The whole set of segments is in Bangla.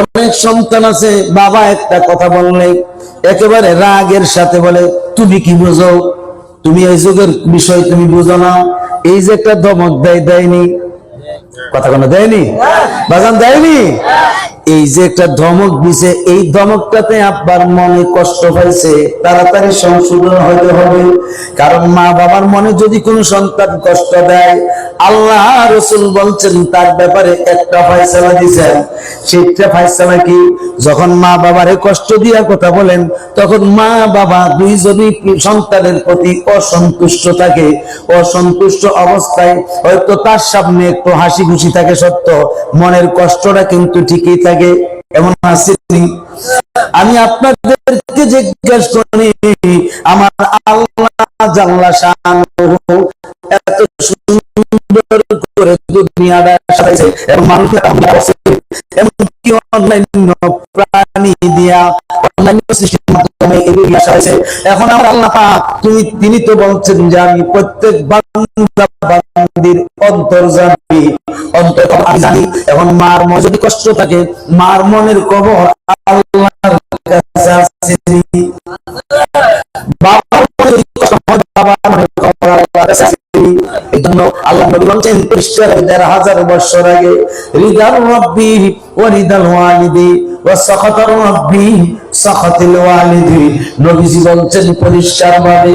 অনেক সন্তান আছে, বাবা একটা কথা বললে, একেবারে রাগের সাথে বলে, তুমি কি বুঝো? তুমি এই যুগের বিষয় তুমি বুঝো না। এই যে একটা ধমক দেয়, দেয়নি? কথা কোনো দেয়নি? বাজান দেয়নি? এই যে একটা ধমক দিছে, এই ধমকটাতে আব্বার মনে কষ্ট পাইছে, তাড়াতাড়ি সংশোধন হতে হবে। কারণ মা বাবার মনে যদি কোনো সন্তান কষ্ট দেয়, আল্লাহ রসুল বলছেন, তার ব্যাপারে একটা ফয়সালা দিছেন। সেটা ফয়সালা কি? যখন মা বাবারে কষ্ট দিয়া কথা বলেন, তখন মা বাবা দুইজনই সন্তানের প্রতি অসন্তুষ্ট থাকে। অসন্তুষ্ট অবস্থায় হয়তো তার সামনে একটু হাসি খুশি থাকে সত্য, মনের কষ্টটা কিন্তু ঠিকই থাকে এমন আসেনি আমি আপনাদেরকে জিজ্ঞাসা করি, আমার আল্লাহ জাল্লা শানুহু এত সুন্দর করে দুনিয়াটা সাজাইছে, এবং আমরা এমনকি অন্যান্য প্রাণী দিয়া অন্যান্য সৃষ্টির মাধ্যমে এগুলি সাজাইছে। এখন আমার আল্লাহ তুমি তিনি তো বলছেন যে আমি প্রত্যেক বান্দা অন্তর্জামী অন্তর আমি জানি। এখন মার মনে যদি কষ্ট থাকে, মার মনের কবর আল্লাহর কাছে আছে। বাবার মনে যদি কষ্ট হয় মনের কবর আল্লাহর কাছে আছে। এই জন্য আল্লাহ নবী বলছেন পরিষ্কার দেড় হাজার বছর আগে রিদাল রব্বি ও রিদাল ওয়ালিদি ও সখতর রব্বি সখতিল ওয়ালিদি। নবীজি বলছেন পরিষ্কার ভাবে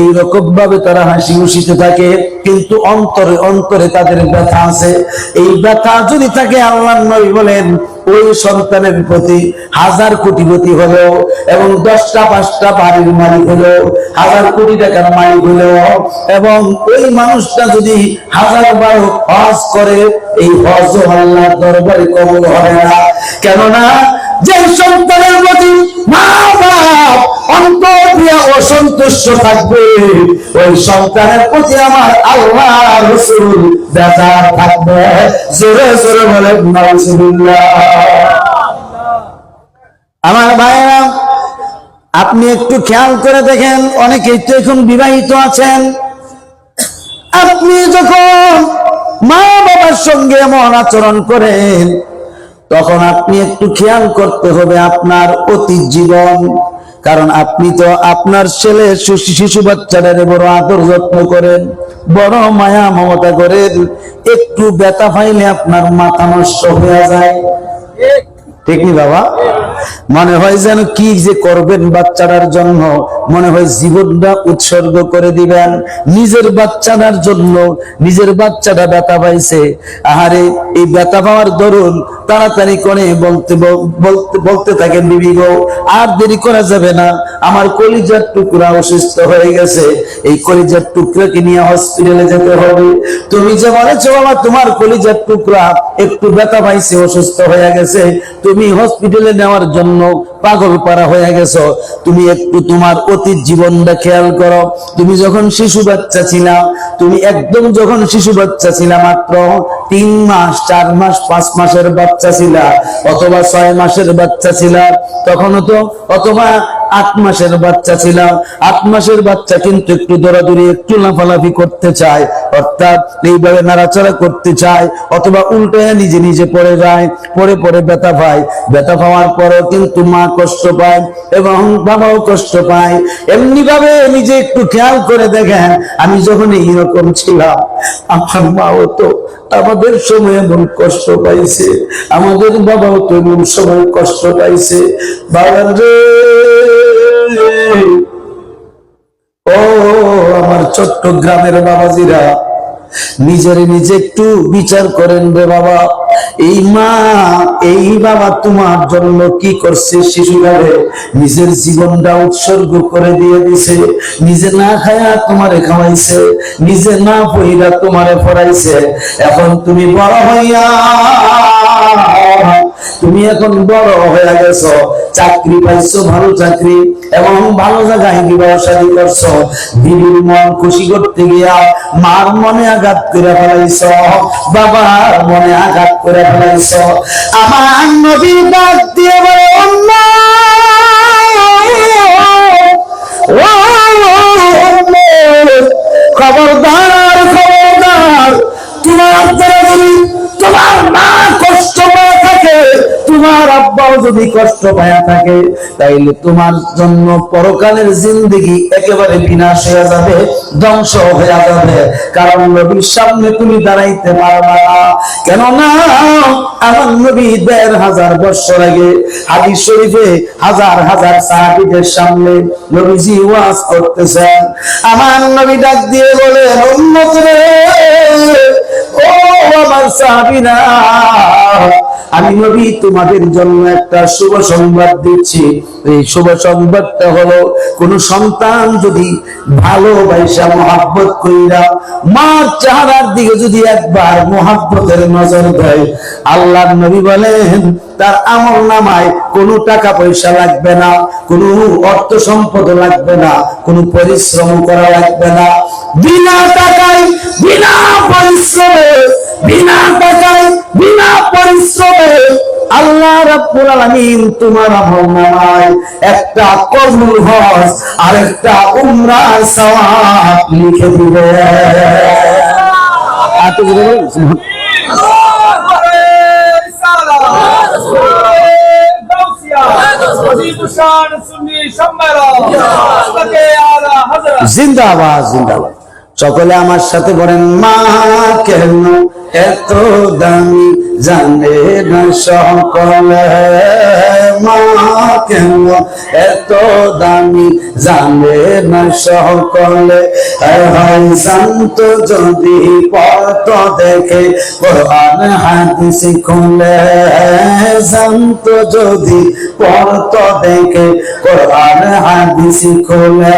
এই রকম ভাবে তারা হাসি খুশিতে থাকে, কিন্তু অন্তরে অন্তরে তাদের ব্যথা আছে। এই ব্যথা যদি থাকে আল্লাহ নবী বলেন, ওই সন্তানের প্রতি হাজার কোটিপতি হলো এবং দশটা পাঁচটা বাড়ির মালিক হলো, হাজার কোটি টাকার মালিক হলো, এবং ওই মানুষটা যদি হাজার বার হজ করে, এই হজ আল্লাহর দরবারে কবল হবে না। কেননা যে সন্তানের প্রতি অসন্তুষ্ট থাকবে। ওই সন্তানের প্রতি আমার আল্লাহ রসুল থাকবে। জোরে জোরে বলে আমার ভাইরা আপনি একটু খেয়াল করে দেখেন, অনেকেই তো এখন বিবাহিত আছেন। আপনি যখন মা বাবার সঙ্গে এমন আচরণ করেন, তখন আপনি একটু খেয়াল করতে হবে আপনার অতীত জীবন। কারণ আপনি তো আপনার ছেলে শিশু শিশু বাচ্চাটারে বড় আদর যত্ন করেন বড় মায়া মমতা করেন একটু ব্যথা পাইলে আপনার মাথা নষ্ট হয়ে যায়। ঠিক নি বাবা? মনে হয় যেন কি যে করবেন বাচ্চাটার জন্য, মনে হয় জীবনটা উৎসর্গ করে দিবেন। নিজের বাচ্চাটার জন্য, নিজের বাচ্চাটা ব্যথা পাইছে। আহারে, এই ব্যথা পাওয়ার দরুন তাড়াতাড়ি করে বলতে বলতে থাকেন, বিবি গো, আর দেরি করা যাবে না। আমার কলিজার টুকরা অসুস্থ হয়ে গেছে। এই কলিজার টুকরাকে নিয়ে হসপিটালে যেতে হবে। তুমি যে বলেছ বাবা, তোমার কলিজার টুকরা একটু ব্যথা পাইছে, অসুস্থ হয়ে গেছে। তুমি হসপিটালে নেওয়ার জন্য পাগল পারা হয়ে গেছো। তুমি একটু তোমার অতীত জীবনটা খেয়াল করো। তুমি যখন শিশু বাচ্চা ছিলা, তুমি একদম যখন শিশু বাচ্চা ছিলা মাত্র তিন মাস, চার মাস, পাঁচ মাসের বাচ্চা ছিলা অথবা ছয় মাসের বাচ্চা ছিলা, তখনও তো অথবা আট মাসের বাচ্চা ছিলাম আট মাসের বাচ্চা কিন্তু একটু দৌড়াদৌড়ি, একটু লাফালাফি করতে চায়, অর্থাৎ এইভাবে নাড়াচাড়া করতে চায়, অথবা উল্টে নিজে নিজে পড়ে যায় পরে পরে ব্যথা পায়। ব্যথা পাওয়ার পরও কিন্তু মা কষ্ট পায় এবং বাবাও কষ্ট পায়। এমনি ভাবে নিজে একটু খেয়াল করে দেখেন, আমি যখন এইরকম ছিলাম, আমার মাও তো আমাদের সময় এমন কষ্ট পাইছে, আমাদের বাবাও তো এমন সময় কষ্ট পাইছে। বাবার রে ও, আমার চট্টগ্রামের বাবাজিরা, নিজের নিজে একটু বিচার করেন রে বাবা। এই মা, এই বাবা তোমার জন্য কি করছে শিশুকালে নিজের জীবনটা উৎসর্গ করে দিয়ে দিছে। নিজে না খায়া তোমারে খাওয়াইছে, নিজে না পড়িরা তোমারে পড়াইছে। এখন তুমি বড় হইয়া, তুমি এখন বড় হয়ে গেছো, চাকরি পাইছো, ভালো চাকরি, এবং ভালো জায়গায় বিবাহ শাদী করছ। দিদির মন খুশি করতে গিয়া মার মনে আঘাত করে ফেলাইছ। বাবার মনে আঘাত করে আমার নবী ডাক দিয়ে বলে খবরদার খবরদার তোমার তোমার আব্বাও যদি কষ্ট পায়া থাকে, তাইলে তোমার জন্য পরকালের জিন্দগি একেবারে বিনাশ হয়ে যাবে, ধ্বংস হয়ে যাবে। কারণ নবীর সামনে তুমি দাঁড়াইতে পারবা না। কেননা, আমার নবী দেড় হাজার বছর আগে হাদিস শরীফে হাজার হাজার সাহাবীদের সামনে নবীজি ওয়াজ করতেছেন। আমার নবী ডাক দিয়ে বলে উম্মত রে, ও আমার সাহাবীরা আমি নবী, তোমাদের জন্য একটা শুভ সংবাদ দিচ্ছি। এই শুভ সংবাদটা হলো, কোন সন্তান যদি ভালোবাসা, মহাব্বত কইরা মার চেহারার দিকে যদি একবার মহাব্বতের নজর দেয় আল্লাহ নবী বলেন, তার আমল নামায় কোনো টাকা পয়সা লাগবে না, কোনো অর্থ সম্পদ লাগবে না, কোনো পরিশ্রম করা লাগবে না। বিনা টাকায়, বিনা পরিশ্রমে বিনা টাকায় বিনা পরিশ্রমে আল্লাহ রাব্বুল আলামিন তোমার একটা কবুল হজ আর একটা উমরা সওয়াব লিখে দিবে। জিন্দাবাদ জিন্দাবাদ সকলে আমার সাথে বলেন, মা, কেন এত দামি জানে না সকলে? মা, কেন এত দামি জানে না সকলে? হয় শান্ত যদি পথ দেখে, কোরআন, হাদিস খুলে। শান্ত যদি পথ দেখে, কোরআন, হাদিস খুলে।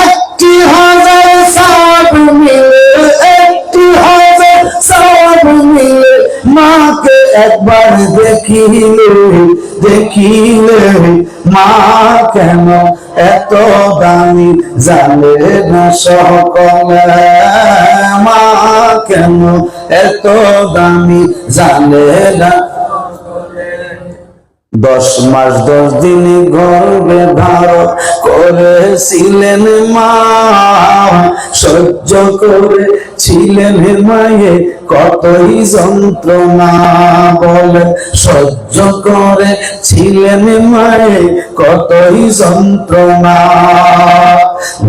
একটি হাজার মাকে একবার মা কেন এত দামি জানে না সকলে? মা কেন এত দামি জানে না দশ মাস, দশ দিন গর্বে ধারণ করেছিলেন মা। করে ছিলেন মায়ে, কতই যন্ত্রণা বলে সহ্য করে ছিলেন মায়ে, কতই যন্ত্রণা।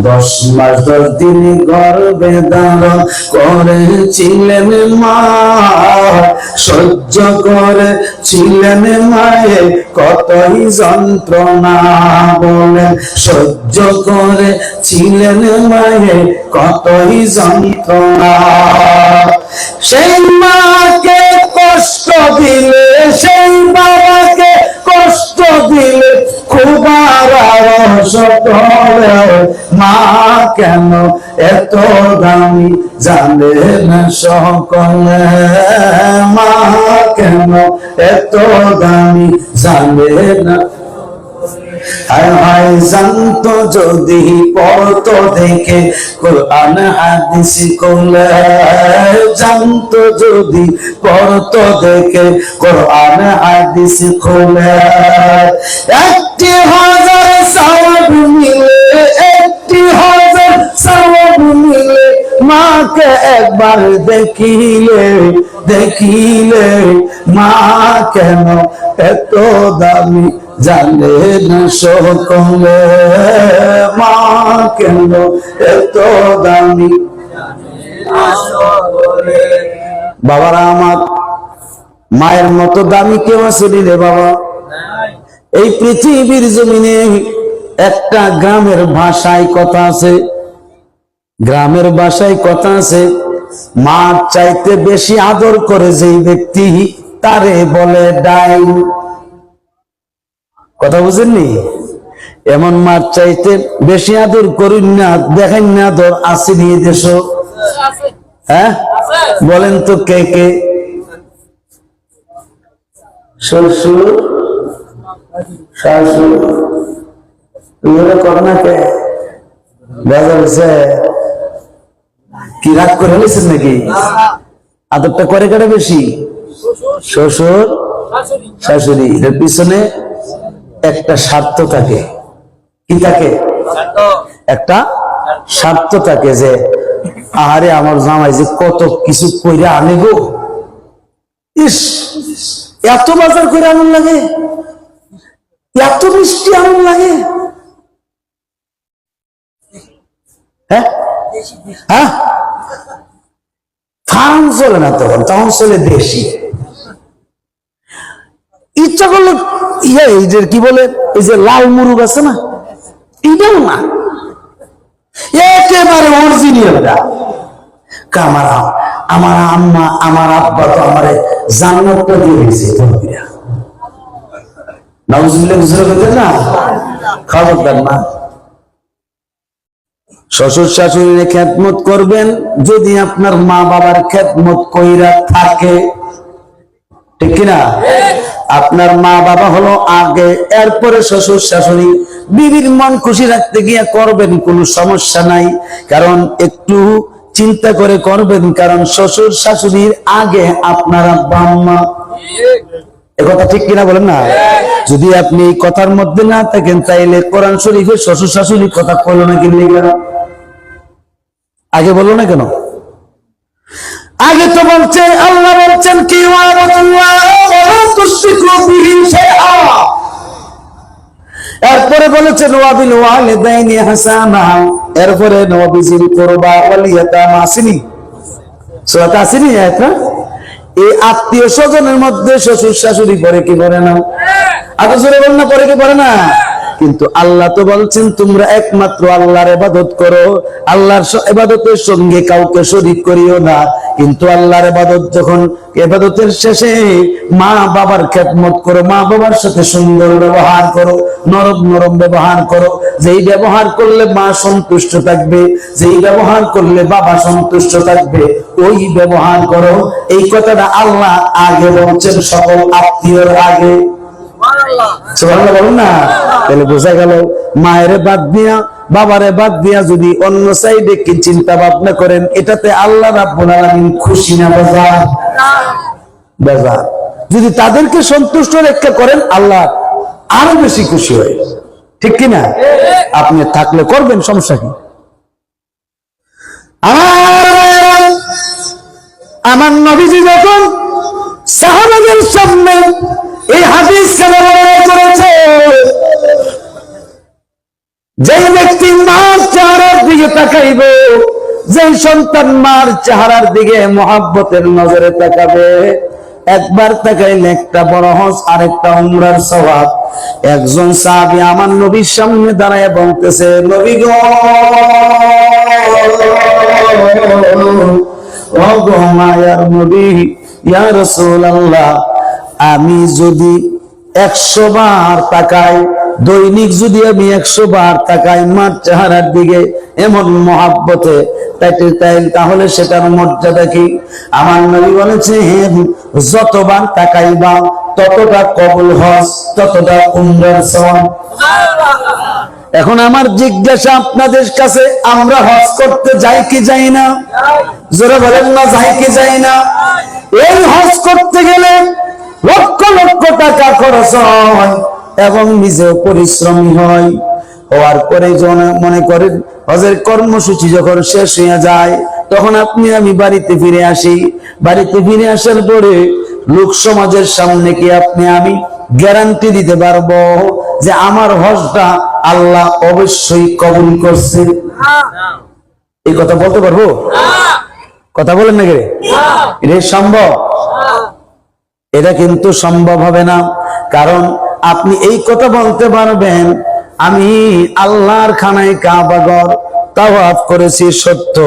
দশ মাস দশ দিন গর্বে ধারণ করেছিলেন মা, সহ্য করে ছিলেন মায়ে, কতই যন্ত্রণা বলে সহ্য করে ছিলেন মায়ে, কতই যন্ত্রণা। সেই মাকে কষ্ট দিলে, সেই বাবাকে কষ্ট দিলে খুব সকলে মা কেন এত দামি জানে না সকলে? মা কেন এত দামি জানে না হায় জানত যদি দেখে কোরআন হাদিস কোলে জানত যদি দেখে কোরআন হাদিস কোলে একটি হাজার সওয়াব মিলে, একটি হাজার সওয়াব মিলে মাকে একবার দেখিলে দেখিলে মা কেন এত দামি জানে না সকলে মা, কেন এত দামি? বাবারা আমার, মায়ের মতো দামি কেউ আছে রে বাবা? এই পৃথিবীর জমিনে একটা গ্রামের ভাষায় কথা আছে। গ্রামের ভাষায় কথা আছে। মার চাইতে বেশি আদর করে যেই ব্যক্তি, তারে বলে ডাইন। কথা বুঝেননি? এমন মার চাইতে বেশি আদর করুন না দেখান না আদর আসি নিয়ে দেশ? হ্যাঁ? বলেন তো কে কে? শ্বশুর শাশুর এগুলো কর না কে? বাজার হয়েছে কি রাগ করে ফেলেছেন নাকি? আদরটা করে কেটে বেশি? শ্বশুর শাশুড়ি। এর পিছনে একটা স্বার্থ থাকে। কি থাকে? একটা স্বার্থ থাকে যে আহারে আমার জামাই যে কত কিছু কইরা আনে গো। ইস এত বাজার করে আনন্দ লাগে। এত মিষ্টি আনন্দ লাগে। হ্যাঁ? হ্যাঁ? ফার্ম চলে না তখন তখন চলে দেশি। ইচ্ছা করলে ইয়ে এই যে কি বলে, এই যে লাল মুরুগ আছে না? এটাও না। একেবারে আমার আম্মা, আমার আব্বা তো আমার জান্নাতটা দিয়ে দিয়েছে শ্বশুর শাশুড়ির খেদমত করবেন, যদি আপনার মা বাবার খেদমত কইরা থাকে। ঠিক কিনা? আপনার মা বাবা হলো আগে, এরপরে শ্বশুর শাশুড়ি। বিবির মন খুশি রাখতে গিয়ে করবেন কোনো সমস্যা নাই, কারণ একটু চিন্তা করে করবেন, কারণ শ্বশুর শাশুড়ির আগে আপনারা বাম্মা এ কথা ঠিক কিনা বলেন না? যদি আপনি এই কথার মধ্যে না থাকেন, তাইলে কোরআন শরীফে শ্বশুর শাশুড়ির কথা কইলো না কেন? আগে বলল না কেন? আগে তো বলছে আল্লাহ বলছেন, কি এরপরে বলেছেন ওয়াবিল ওয়ালিদাইনি হাসানা। এরপরে নবীজির কুরবা ওয়াল ইয়াতামা আসেনি। আয়াত এই আত্মীয় স্বজনের মধ্যে শ্বশুর শাশুড়ি পরে কি পড়ে না? জোরে বল না, পরে কি পড়ে না? কিন্তু আল্লাহ তো বলছেন, তোমরা একমাত্র আল্লাহর ইবাদত করো। আল্লাহর ইবাদতের সঙ্গে কাউকে শরীক করিও না। কিন্তু আল্লাহর ইবাদত যখন ইবাদতের শেষে মা বাবার খেদমত করো, মা বাবার সাথে সুন্দর ব্যবহার করো, নরম নরম ব্যবহার করো, যেই ব্যবহার করলে মা সন্তুষ্ট থাকবে, যেই ব্যবহার করলে বাবা সন্তুষ্ট থাকবে, ওই ব্যবহার করো। এই কথাটা আল্লাহ আগে বলছেন, সকল আত্মীয়র আগে। সুবহানাল্লাহ। বলুন না। তাহলে বোঝা গেল মায়ের বাদ দিয়া বাবারে বাদ দিয়া যদি অন্য সাইডে কি চিন্তা ভাবনা করেন এটাতে আল্লাহ রাব্বুল আলামিন খুশি না বেজার? বেজার। যদি তাদেরকে সন্তুষ্ট রেখা করেন আল্লাহ আরও বেশি খুশি হয়। ঠিক কি না? আপনি থাকলে করবেন সমস্যা কি? আমার আমার নবীজি যখন সাহাবাদের সামনে এই হাদিস করেছে। যে ব্যক্তি মার চেহারার দিকে তাকাইব যে সন্তান মার চেহারার দিকে মহাব্বতের নজরে তাকাবে, একবার তাকাইলে একটা বড় হজ আর একটা উমরার স্বভাব একজন সাহাবী আমার নবীর সামনে দাঁড়ায় বলতেছে, নবী গো! মায়ার নবী আমি যদি একশো বার তাকাই, দৈনিক যদি আমি একশো বার তাকাই মার চেহারার দিকে এমন মহাব্বতে তাহলে সেটার মর্যাদা কি? আমার নবী বলেছে যতবার তাকাইবা, ততটা কবুল হস, ততটা উমরার সওয়াব। এখন আমার জিজ্ঞাসা আপনাদের কাছে, আমরা হজ করতে যাই কি যাই না? জোরে বলেন না, যাই কি যাই না? এই হজ করতে গেলে লক্ষ লক্ষ টাকা খরচ হয় এবং নিজেও পরিশ্রমী হয়। হওয়ার পরে মনে করেন হজের কর্মসূচি যখন শেষ হয়ে যায় তখন আপনি আমি বাড়িতে ফিরে আসি। বাড়িতে ফিরে আসার পরে লোক সমাজের সামনে কি আপনি আমি গ্যারান্টি দিতে পারব যে আমার হজটা আল্লাহ অবশ্যই কবুল করছে? এই কথা বলতে পারব? কথা বলেন না রে? এটা সম্ভব? এটা কিন্তু সম্ভব হবে না। কারণ আপনি এই কথা বলতে পারবেন আমি আল্লাহর খানায় কাবাগর তাওয়াফ করেছি সত্য।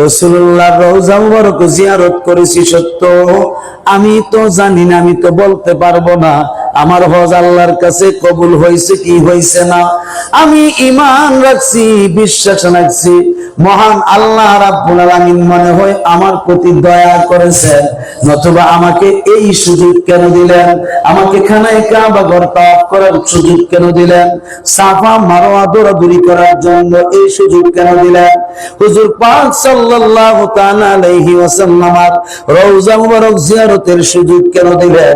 রসুল্লাহ মুবারক জিয়ারত করেছি সত্য। আমি তো জানি না আমি তো বলতে পারব না। আমার হজ আল্লাহর কাছে কবুল হয়েছে কি হয়েছে না? আমি ইমান রাখছি, বিশ্বাস রাখছি। মহান আল্লাহ মনে হয় আমার প্রতি দয়া করেছেন। নতুবা আমাকে এই সুযোগ কেন দিলেন? আমাকে খানায় কাবা ঘর তাওয়াফ করার সুযোগ কেন দিলেন? সাফা মারোয়া দৌড়াদৌড়ি করার জন্য এই সুযোগ কেন দিলেন? হুজুর পাক সাল্লাল্লাহু তাআলা আলাইহি ওয়াসাল্লামার মুবারক জিয়ারতের সুযোগ কেন দিলেন?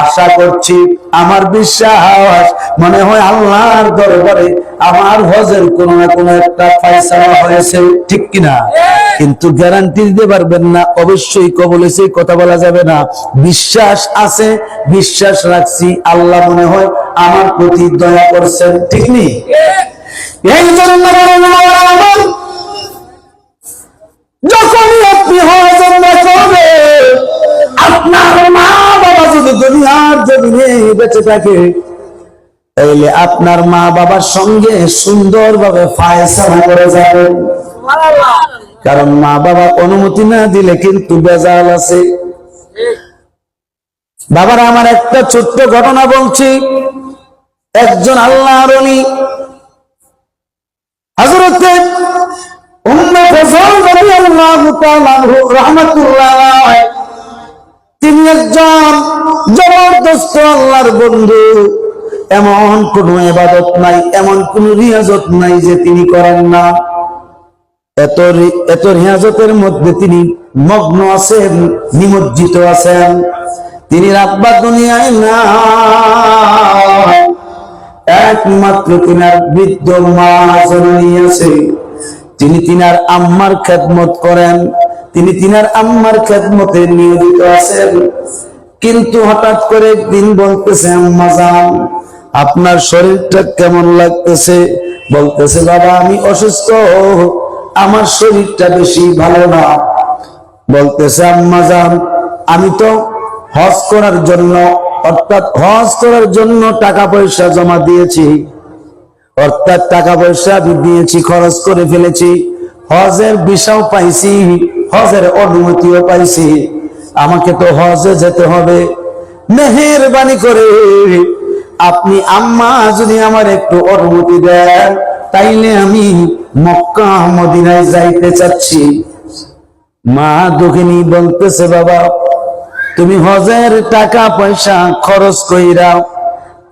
আশা করছি আমার বিশ্বাস, মনে হয় আল্লাহর দরবারে আমার হজের কোনো না কোনো একটা ফয়সালা হয়েছে, ঠিক কিনা? কিন্তু গ্যারান্টি দিতে পারবেন না, অবশ্যই কবল হয়েছে কথা বলা যাবে না। বিশ্বাস আছে, বিশ্বাস রাখছি, আল্লাহ মনে হয় আমার প্রতি দয়া করছেন, ঠিক জন্য যখনই আপনি হজ উমরা করবেন আপনার মা দুনিয়ার জমিনে বেঁচে থাকে। তাইলে আপনার মা বাবার সঙ্গে সুন্দরভাবে ফায়সালা করে যাবেন কারণ মা বাবা অনুমতি না দিলে কিন্তু বেজাল আছে। বাবার, আমার একটা ছোট্ট ঘটনা বলছি। একজন রাহমাতুল্লাহ আলাইহি তিনি একজন জবরদস্ত আল্লাহর বন্ধু। এমন কোন ইবাদত নাই, এমন কোন রিয়াজত নাই যে তিনি করেন না। এত এত রিয়াজতের মধ্যে তিনি মগ্ন আছেন, নিমজ্জিত আছেন। তিনি রাতবা দুনিয়ায় না। একমাত্র তিনার বৃদ্ধ মা জননী আছে। তিনি তিনার আম্মার খেদমত করেন। তিনি তিনার আম্মার খেদমতে নিয়োজিত আছেন। কিন্তু হঠাৎ করে একদিন বলতেছে, আম্মা যান, আপনার শরীরটা কেমন লাগতেছে? বলতেছে, বাবা, আমি অসুস্থ, আমার শরীরটা বেশি ভালো না। বলতেছে, আম্মা যান, আমি তো হজ করার জন্য, অর্থাৎ হজ করার জন্য টাকা পয়সা জমা দিয়েছি। অর্থাৎ টাকা পয়সা আমি দিয়েছি, খরচ করে ফেলেছি। হজের বিষাও পাইছি। হজের অনুমতিও পাইছি। আমাকে তো হজে যেতে হবে। মেহেরবানি করে আপনি আম্মা যদি আমার একটু অনুমতি দেন, তাইলে আমি মক্কা মদিনায় যাইতে চাচ্ছি। মা দুঃখিনী বলতেছে, বাবা, তুমি হজের টাকা পয়সা খরচ কইরা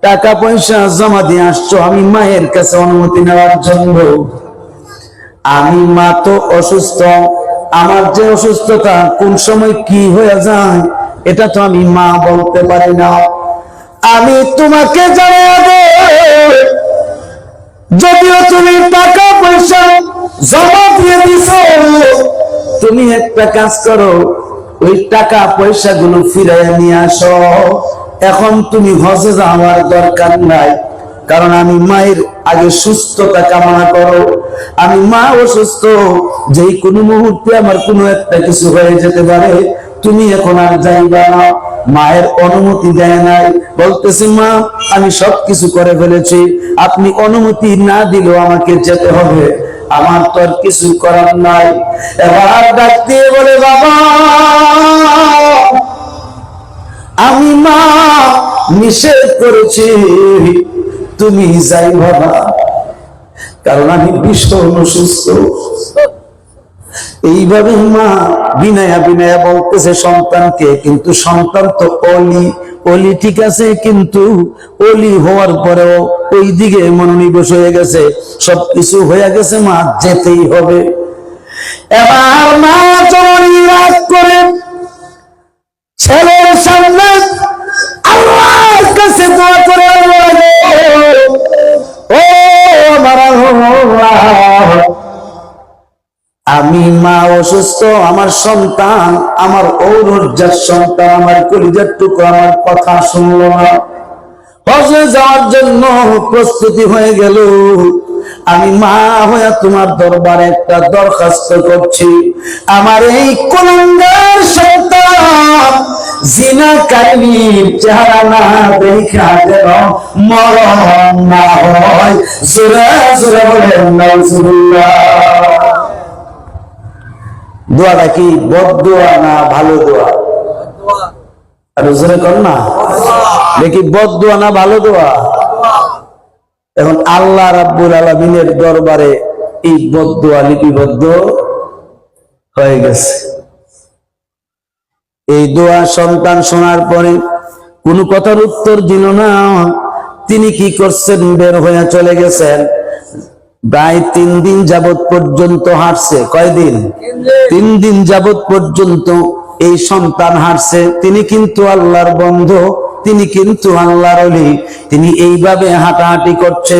টাকা পয়সা জমা দিয়ে আসছো, আমি মায়ের কাছে অনুমতি নেওয়ার জন্য। আমি মা তো অসুস্থ আমার যে অসুস্থতা কোন সময় কি হয়ে যায়, এটা তো আমি মা বলতে পারি না। আমি তোমাকে জানাব যদিও তুমি টাকা পয়সা জমা দিয়ে দিছো, তুমি একটা কাজ করো, ওই টাকা পয়সা গুলো ফিরাই নিয়ে আসো। এখন তুমি হজে যাওয়ার দরকার নাই, কারণ আমি মায়ের আগে সুস্থতা কামনা করো। আমি মা অসুস্থ। যেই কোনো মুহূর্তে আমার কোনো একটা কিছু হয়ে যেতে পারে, তুমি এখন আর যাইবা না। মায়ের অনুমতি দেয় নাই। বলতেছি, মা, আমি সব কিছু করে ফেলেছি। আপনি অনুমতি না দিলেও আমাকে যেতে হবে। আমার তো আর কিছু করার নাই। এবার ডাক দিয়ে বলে, বাবা, আমি মা নিষেধ করেছি। তুমি যাই বাবা কারণ আমি ভীষণ অসুস্থ এইভাবে মা বিনয়া বিনয়া বলতেছে সন্তানকে, কিন্তু সন্তান তো অলি অলি ঠিক আছে, কিন্তু অলি হওয়ার পরেও ওই দিকে মনোনিবেশ হয়ে গেছে। সবকিছু হয়ে গেছে মা, যেতেই হবে। এবার মা জননী রাগ করে ছেলের সামনে আমি মা অসুস্থ, আমার সন্তান, আমার ঔরজার সন্তান, আমার কলিজার টুকু আমার কথা শুনলো না। যাওয়ার জন্য প্রস্তুতি হয়ে গেল। আমি মা হয়ে তোমার দরবারে একটা দরখাস্ত করছি। আমার এই কলঙ্গার সন্তান জিনা কারিনীর চেহারা না দেখা যেন মরণ না হয়। জোরে জোরে বলেন, নাউজুবিল্লাহ। দোয়াটা কি দোয়া না ভালো দোয়া? বদ দোয়া না ভালো দোয়া? দরবারে এই বদ লিপিবদ্ধ হয়ে গেছে। এই দোয়া সন্তান শোনার পরে কোনো কথার উত্তর দিল না। তিনি কি করছেন? বের হয়ে চলে গেছেন। প্রায় তিন দিন যাবত পর্যন্ত হাঁটছে। কয়দিন? তিন দিন। যাবত পর্যন্ত এই সন্তান হাঁটছে। তিনি কিন্তু আল্লাহর বন্ধ তিনি কিন্তু আল্লাহর অলি তিনি এইভাবে হাঁটাহাঁটি করছে।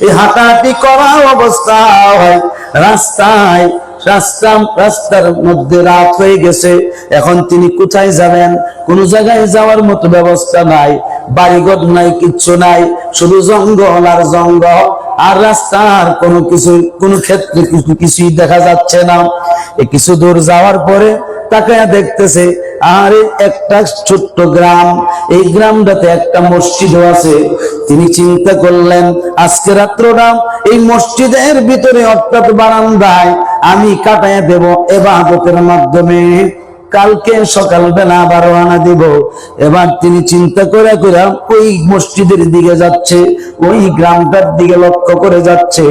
এই হাঁটাহাঁটি করা অবস্থায় রাস্তায়। রাস্তা রাস্তার মধ্যে রাত হয়ে গেছে। এখন তিনি কোথায় যাবেন? কোন জায়গায় যাওয়ার মতো ব্যবস্থা নাই। বাড়িঘর নাই কিচ্ছু নাই। শুধু জঙ্গল আর জঙ্গল। আর রাস্তার কোনো কিছু, কোনো ক্ষেত্রে কিছু, কিছুই দেখা যাচ্ছে না। কিছু দূর যাওয়ার পরে তাকে দেখতেছে, আর একটা ছোট্ট গ্রাম। এই গ্রামটাতে একটা মসজিদও আছে। তিনি চিন্তা করলেন, আজকে রাত্রটা এই মসজিদের ভিতরে অর্থাৎ বারান্দায় আমি কাটাইয়া দেব এবাদতের মাধ্যমে। কালকে সকালবেলা আবার রওনা দিব। এবার তিনি চিন্তা করে করে ওই মসজিদের দিকে যাচ্ছে, ওই গ্রামটার দিকে লক্ষ্য করে যাচ্ছে।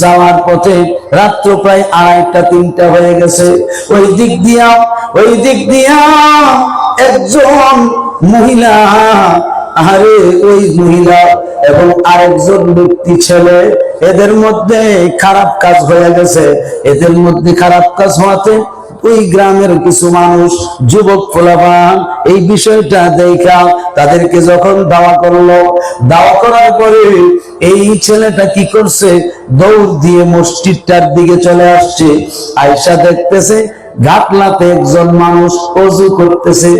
যাওয়ার পথে রাত্র প্রায় আড়াইটা, তিনটা হয়ে গেছে। ওই দিক দিয়া, ওই দিক দিয়া একজন মহিলা আরে ওই মহিলা এবং আরেকজন ব্যক্তি ছেলে, এদের মধ্যে খারাপ কাজ হয়ে গেছে। এদের মধ্যে খারাপ কাজ হওয়াতে ওই গ্রামের কিছু মানুষ, যুবক ফোলাবান এই বিষয়টা দেখা তাদেরকে যখন দাওয়া করল, দাওয়া করার পরে এই ছেলেটা কি করছে? দৌড় দিয়ে মসজিদটার দিকে চলে আসছে। আয়সা দেখতেছে ঘাটলাতে একজন মানুষ অজু করতেছে।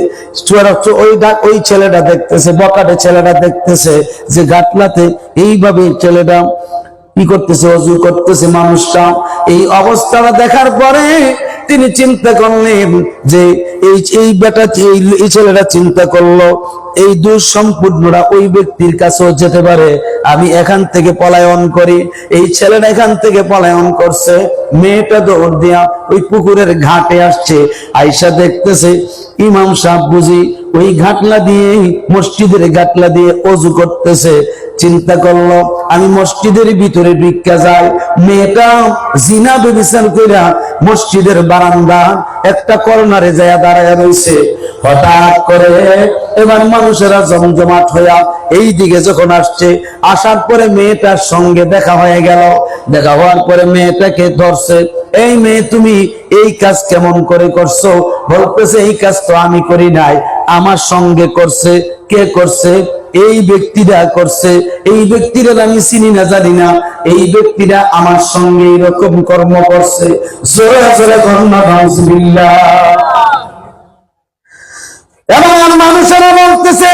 ওই ওই ছেলেটা দেখতেছে, বকাটে ছেলেটা দেখতেছে যে ঘাটলাতে এইভাবে ছেলেটা কি করতেছে, অজু করতেছে মানুষটা। এই অবস্থাটা দেখার পরে তিনি চিন্তা করলেন যে এই এই বেটা, এই ছেলেটা চিন্তা করল, এই দুঃসম্পূর্ণরা ওই ব্যক্তির কাছেও যেতে পারে। আমি এখান থেকে পলায়ন করি। এই ছেলেটা এখান থেকে পলায়ন করছে। মেয়েটা দৌড় দিয়া ওই পুকুরের ঘাটে আসছে। আয়সা দেখতেছে, ইমাম সাহেব বুঝি ওই ঘাটলা দিয়ে, মসজিদের ঘাটলা দিয়ে অজু করতেছে। চিন্তা করল, আমি মসজিদের ভিতরে ভিক্ষা যাই। মেয়েটা জিনা বেবিচার কইরা মসজিদের বারান্দা, একটা কর্নারে যায় দাঁড়ায় রয়েছে হঠাৎ করে এবার মানুষেরা জমজমাট হইয়া এই দিকে যখন আসছে, আসার পরে মেয়েটার সঙ্গে দেখা হয়ে গেল। দেখা হওয়ার পরে মেয়েটাকে ধরছে, এই মেয়ে, তুমি এই কাজ কেমন করে করছ? বলতেছে, এই কাজ তো আমি করি নাই, আমার সঙ্গে করছে, কে করছে? এই ব্যক্তিরা করছে, এই ব্যক্তিরা আমি চিনি না, জানি না। এই ব্যক্তিরা আমার সঙ্গে এরকম কর্ম করছে। মানুষেরা বলতেছে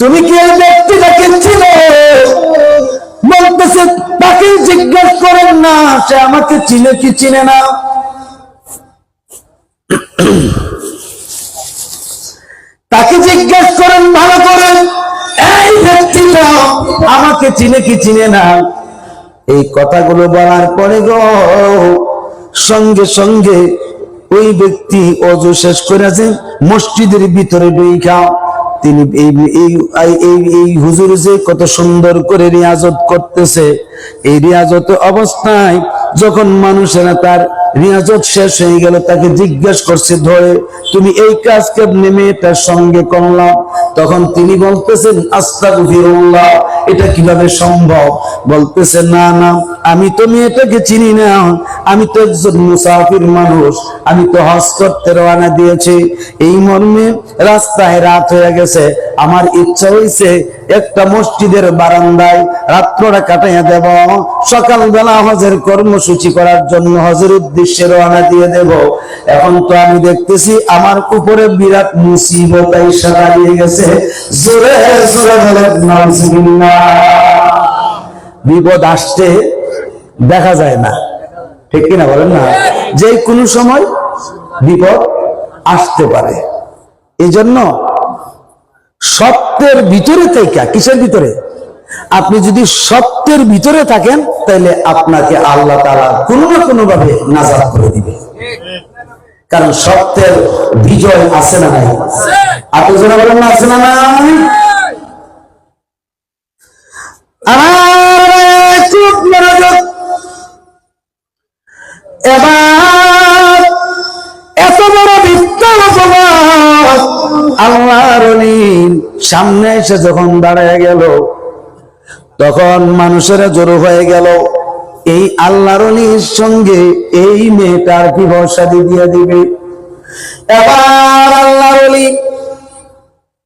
তুমি কি এই ব্যক্তিটাকে বলতেছে তাকে জিজ্ঞেস করেন না, সে আমাকে চিনে কি চিনে না? তাকে জিজ্ঞেস করেন, ভালো করেন এই ব্যক্তিটা আমাকে চিনে কি চিনে না। এই কথাগুলো বলার পরে সঙ্গে সঙ্গে ওই ব্যক্তি অজু শেষ করেছে মসজিদের ভিতরে ঢুইকা। তিনি এই হুজুর যে কত সুন্দর করে রিয়াজত করতেছে। এই রিয়াজত অবস্থায় যখন মানুষেরা তার রিয়াজত শেষ হয়ে গেল, তাকে জিজ্ঞেস করছে, ধরে, তুমি এই কাজ কেমনে মেয়েটার সঙ্গে করলাম তখন তিনি বলতেছেন, আস্তাগফিরুল্লাহ। এটা কীভাবে সম্ভব? বলতেছে, না না, আমি তো মেয়েটাকে চিনি না। আমি তো একজন মুসাফির মানুষ। আমি তো হজ করতে রওনা দিয়েছি। এই মর্মে রাস্তায় রাত হয়ে গেছে। আমার ইচ্ছা হয়েছে একটা মসজিদের বারান্দায় রাত্রটা কাটাইয়া দেব। সকালবেলা হজের কর্মসূচি করার জন্য হজের উদ্দেশ্যে রওনা দিয়ে দেব। এখন তো আমি দেখতেছি আমার উপরে বিরাট মুসিবত এসে দাঁড়িয়ে গেছে। জোরে জোরে নাউজুবিল্লাহ। বিপদ আসছে, দেখা যায় না। ঠিক কিনা বলেন না? যে কোনো সময় বিপদ আসতে পারে। এই জন্য সত্যের ভিতরে থেকে, কিসের ভিতরে? আপনি যদি সত্যের ভিতরে থাকেন তাহলে আপনাকে আল্লাহ তারা কোনো না কোনো ভাবে নাজাদ করে দিবে। কারণ সত্যের বিজয় আছে না নাই? আপনি যারা বলেন না, আছে না নাই? সামনে এসে যখন দাঁড়ায় গেল, তখন মানুষেরা জড়ো হয়ে গেল, এই আল্লাহর সঙ্গে এই মেয়েটার বিবাহ শাদী দিয়ে দিবে। এবার আল্লাহর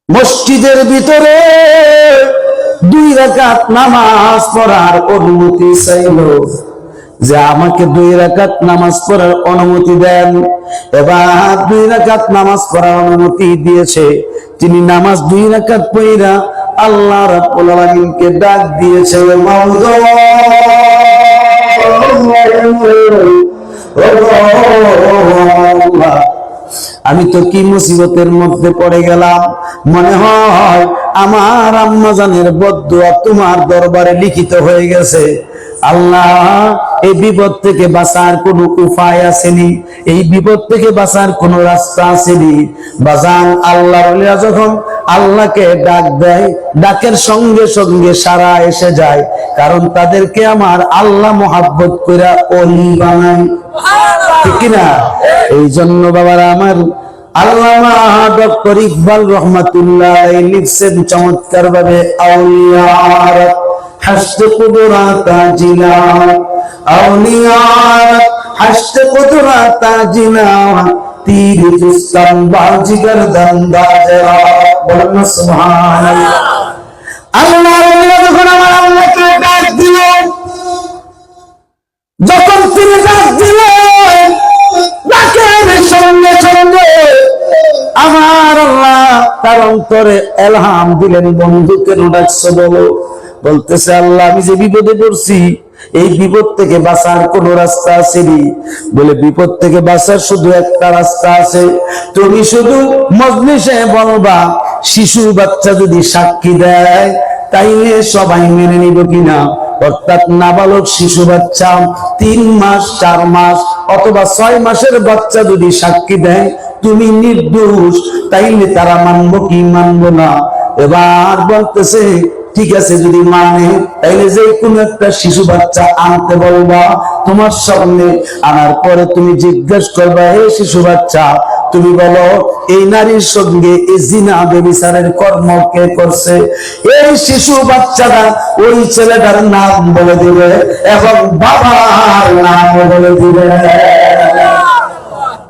মসজিদের ভিতরে দুই রাকাত নামাজ পড়ার অনুমতি চাইল। যে আমাকে দুই রাকাত নামাজ পড়ার অনুমতি দেন। এবার দুই রাকাত নামাজ পড়ার অনুমতি দিয়েছে। তিনি নামাজ দুই রাকাত পড়া আল্লাহ রাব্বুল আলামিনকে ডাক দিয়েছে মাওলা আমি তো কি মুসিবতের মধ্যে পড়ে গেলাম? মনে হয় আমার আম্মাজানের বদুয়া তোমার দরবারে লিখিত হয়ে গেছে। আল্লাহ, এই বিপদ থেকে বাঁচার কোন উপায় আসেনি। এই বিপদ থেকে বাঁচার কোন রাস্তা আসেনি। বাজান আল্লাহ যখন আল্লাহকে ডাক দেয়, ডাকের সঙ্গে সঙ্গে সারা এসে যায়, কারণ তাদেরকে আমার আল্লাহ মোহাব্বত করে অলি বানায়। ঠিক কিনা? এই জন্য বাবারা, আমার আল্লামা ডক্টর ইকবাল রহমাতুল্লাহ লিখছেন চমৎকার ভাবে আউলিয়ার হাসতে কুদরাতা জিলা আউলিয়ার হাসতে কুদরাতা জিলা, তীর জুস্তান যখন তিনি তার অন্তরে এলহাম দিলেন বন্ধু কেন বলো। বলতেছে, আল্লাহ, আমি যে বিপদে পড়ছি, এই বিপদ থেকে বাঁচার কোন রাস্তা আসেনি বলে, বিপদ থেকে বাঁচার শুধু একটা রাস্তা আছে। তুমি শুধু মজলিসে বলবা, শিশু বাচ্চা যদি সাক্ষী দেয়, তাইলে সবাই মেনে নিব কিনা? অর্থাৎ নাবালক শিশু বাচ্চা তিন মাস, চার মাস অথবা ছয় মাসের বাচ্চা যদি সাক্ষী দেয়, তুমি নির্দোষ, তাইলে তারা মানবো কি মানবো না? এবার বলতেছে, ঠিক আছে, যদি মানে তাইলে যে কোনো একটা শিশু বাচ্চা আনতে বলবা, তোমার সামনে আনার পরে তুমি জিজ্ঞেস করবা, হে শিশু বাচ্চা তুমি বলো, এই নারীর সঙ্গে এই জিনা বেবিচারের কর্ম কে করছে? এই শিশু বাচ্চাটা ওই ছেলেটার নাম বলে দিবে এবং বাবার নাম বলে দিবে।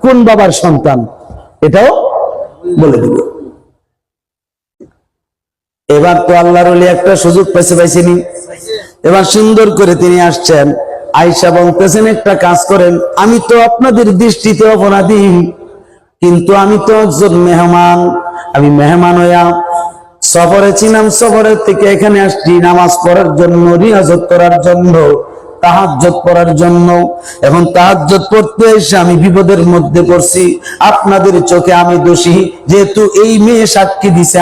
কোন বাবার সন্তান? এটাও বলে দিবে। এবার তো আল্লাহর একটা সুযোগ পেছে পাইছেনি। এবার সুন্দর করে তিনি আসছেন। আয়সা বলতেছেন, একটা কাজ করেন, আমি তো আপনাদের দৃষ্টিতে অপরাধী। কিন্তু আমি তো একজন মেহমান। আমি মেহমান হইয়া সফরে ছিলাম, সফরের থেকে এখানে আসছি নামাজ পড়ার জন্য, রিয়াজত করার জন্য তাহাজ্জত পড়ার জন্য। এখন তাহাজ্জত পড়তে এসে আমি বিপদের মধ্যে পড়ছি। আপনাদের চোখে আমি দোষী, যেহেতু এই মেয়ে সাক্ষী দিছে